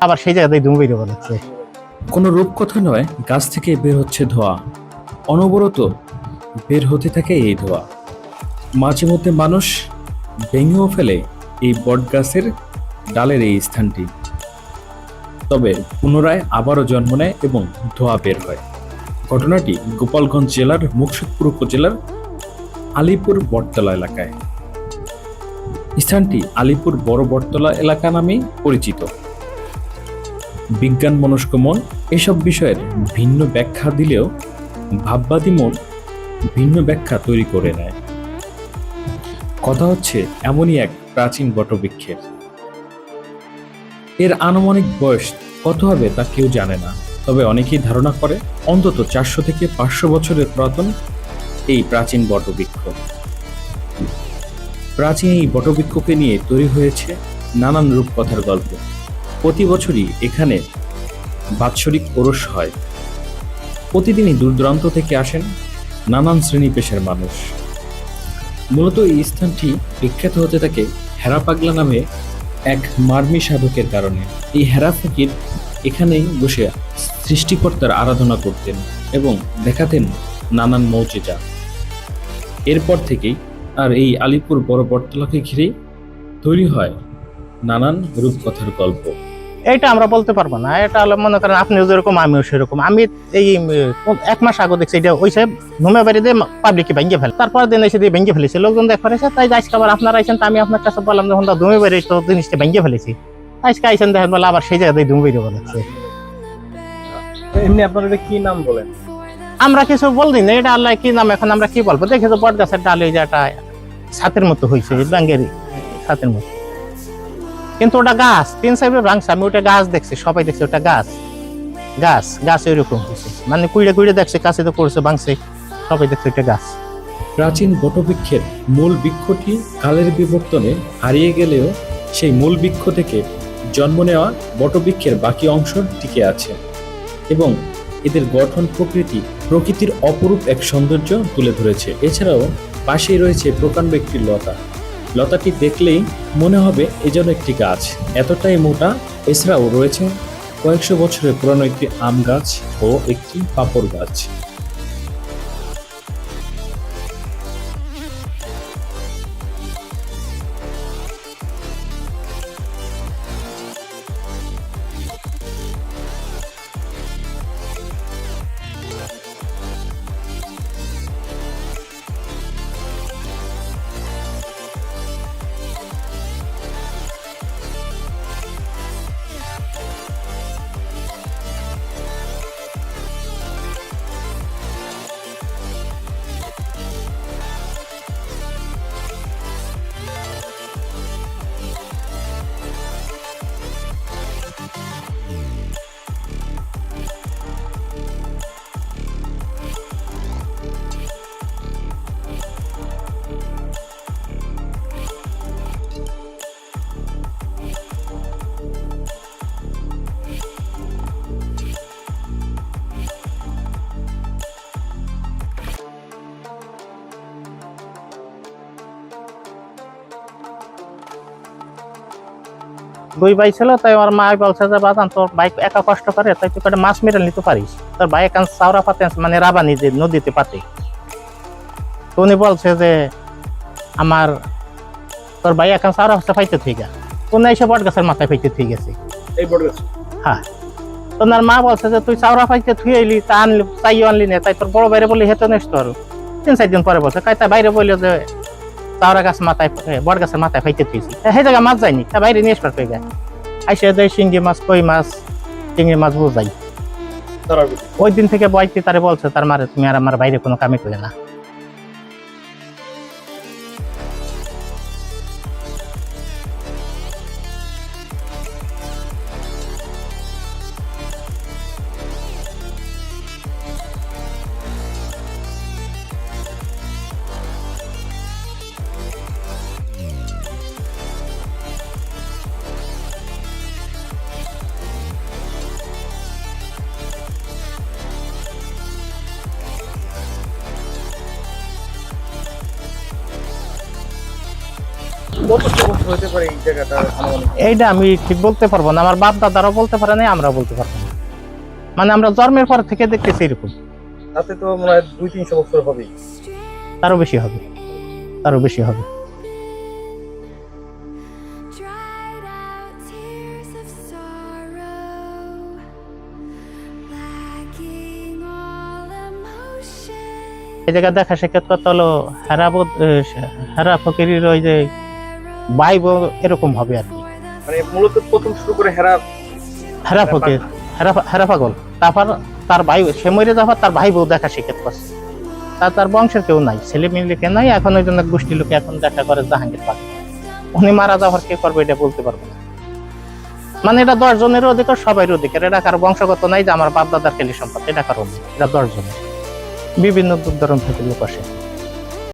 আবার সেই জায়গাতেই ধুম বেরিয়ে বলেছে কোনো রূপকথা নয়, গাছ থেকে বের হচ্ছে ধোঁয়া। অনবরত বের হতে থাকে এই ধোঁয়া। মাঝে মধ্যে মানুষ ভেঙেও ফেলে এই বটগাছের ডালের এই স্থানটি। তবে পুনরায় আবারও জন্ম নেয় এবং ধোঁয়া বের হয়। ঘটনাটি গোপালগঞ্জ জেলার মুকসুদপুর উপজেলার আলিপুর বটতলা এলাকায়। স্থানটি আলিপুর বড় বটতলা এলাকা নামেই পরিচিত। বিজ্ঞান মনস্ক মন এসব বিষয়ের ভিন্ন ব্যাখ্যা দিলেও ভাববাদী মন ভিন্ন ব্যাখ্যা তৈরি করে নেয়। কথা হচ্ছে এমনই এক প্রাচীন বটবৃক্ষের। এর আনুমানিক বয়স কত হবে তা কেউ জানে না, তবে অনেকেই ধারণা করে অন্তত চারশো থেকে পাঁচশো বছরের পুরাতন এই প্রাচীন বটবৃক্ষ। প্রাচীন এই বটবৃক্ষকে নিয়ে তৈরি হয়েছে নানান রূপকথার গল্প। প্রতি বছরই এখানে বাৎসরিক ওরস হয়। প্রতিদিনই দূর দূরান্ত থেকে আসেন নানান শ্রেণি পেশার মানুষ। মূলত এই স্থানটি বিখ্যাত হতে থাকে হেরা পাগলা নামে এক মার্মি সাধকের কারণে। এই হেরা ফকির এখানেই বসে সৃষ্টিকর্তার আরাধনা করতেন এবং দেখাতেন নানান মৌচেজা এরপর থেকেই আর এই আলিপুর বড় বটতলাকে ঘিরেই তৈরি হয় নানান রূপকথার গল্প। এইটা আমরা বলতে পারব না। এটা হলো মনে করেন আপনিও যেরকম আমিও সেরকম। আমি এই এক মাস আগে দেখছি এটা ওই সাহেব ঘুমে বাড়ি দিয়ে পাবলিককে ভেঙে ফেলে। তারপর দিন এসে দিয়ে ভেঙে ফেলেছে। লোকজন দেখ ফেলেছে তাই আজকে আবার আপনারা আইসেন তো আমি আপনার কাছে বললাম যখন ধুমে বাড়ি তো জিনিসটা ভেঙে ফেলেছি। আজকে আইসেন দেখেন বলে আবার সেই জায়গাতেই ধুম বেরিয়ে বলেছে এমনি আপনারা এটা কি নাম বলেন? আমরা কিছু বলছি না এটা আল্লাহ কি নাম এখন আমরা কি বলব? দেখেছ বট গাছের ডাল এই যে একটা ছাতের মতো হয়েছে ব্যাঙ্গের ছাতের মতো। কিন্তু ওটা গাছ, তিন সাইডে ভাঙছে, আমি ওটা গাছ দেখছি, সবাই দেখছে ওটা গাছ। গাছ গাছ ওইরকম হয়েছে। মানে কুইড়ে কুইড়ে দেখছে, কাছে তো করছে ভাঙছে, সবাই দেখছে ওটা গাছ। প্রাচীন বটবৃক্ষের মূল বৃক্ষটি কালের বিবর্তনে হারিয়ে গেলেও সেই মূল বৃক্ষ থেকে জন্ম নেওয়া বটবৃক্ষের বাকি অংশ টিকে আছে এবং এদের গঠন প্রকৃতি প্রকৃতির অপরূপ এক সৌন্দর্য তুলে ধরেছে। এছাড়াও পাশেই রয়েছে প্রকাণ্ড একটি লতা। লতাটি দেখলেই মনে হবে এ যেন একটি গাছ। এতটাই মোটা, এছাড়াও রয়েছে কয়েকশো বছরের পুরানো একটি আম গাছ ও একটি পাপড় গাছ। দুই ভাই ছিল তাই আমার মা বলছে যে বাজান তোর বাইক একা কষ্ট করে তাই তুই একটা মাছ মেরে নিতে পারিস? তোর ভাই এখান চাওড়া পাতে মানে রাবানি যে নদীতে পাতে। তো উনি বলছে যে আমার তোর ভাই এখন চাওড়া হচ্ছে ফাইতে ঠিক আছে। উনি এসে বট গাছের মাথায় ফাইতে ঠিক আছে। এই গাছ হ্যাঁ। তো মা বলছে যে তুই চাওড়া ফাইতে থুয়ে এলি তা আনলি চাইও আনলি না তাই তোর বড় বাইরে বলি হেতে নেস তোর। তিন চার দিন পরে বলছে তাই তা বাইরে বলল যে চাওড়া গাছ মাথায় বট গাছের মাথায় ফাইতে থুয়েছি তা সেই জায়গা মাছ যায়নি তা বাইরে নিয়ে আসবার পেয়ে আইসে যাই শিঙ্গি মাছ কই মাছ চিংড়ি মাছ বোঝাই। ওই দিন থেকে বয়তি তারে বলছে তার মারে তুমি আর আমার বাইরে কোনো কামে করে না। হতে পারে এই জায়গাটা এইটা আমি ঠিক বলতে পারব না। আমার বাপ দাদারাও বলতে পারে না আমরা বলতে পারব না। মানে আমরা জন্মের পর থেকে দেখতেছি এরকম। তাতে তো মনে হয় দুই তিনশো বছর হবেই। তারও বেশি হবে। তারও বেশি হবে. এই জায়গা দেখা সাক্ষাৎ করতে হলো হেরাবোধ হেরা ফকিরির ওই যে বাইব এরকম হবে আর কি। মানে মূলত প্রথম শুরু করে হেরা হেরা ফকির হেরা হেরা পাগল। তারপর তার ভাই সে মরে যাওয়ার তার ভাই বউ দেখা শিক্ষাত করছে। তার তার বংশের কেউ নাই ছেলে মেয়ে কেউ নাই এখন ওই জন্য গোষ্ঠী লোকে এখন দেখা করে জাহাঙ্গীর পাক উনি মারা যাওয়ার কে করবে এটা বলতে পারব না। মানে এটা দশ জনের অধিকার সবাই অধিকার। এটা কারও বংশগত নাই যে আমার বাপ দাদার কেলি সম্পদ এটা কারও নেই। এটা দশ জনের। বিভিন্ন দূর থেকে লোক আসে।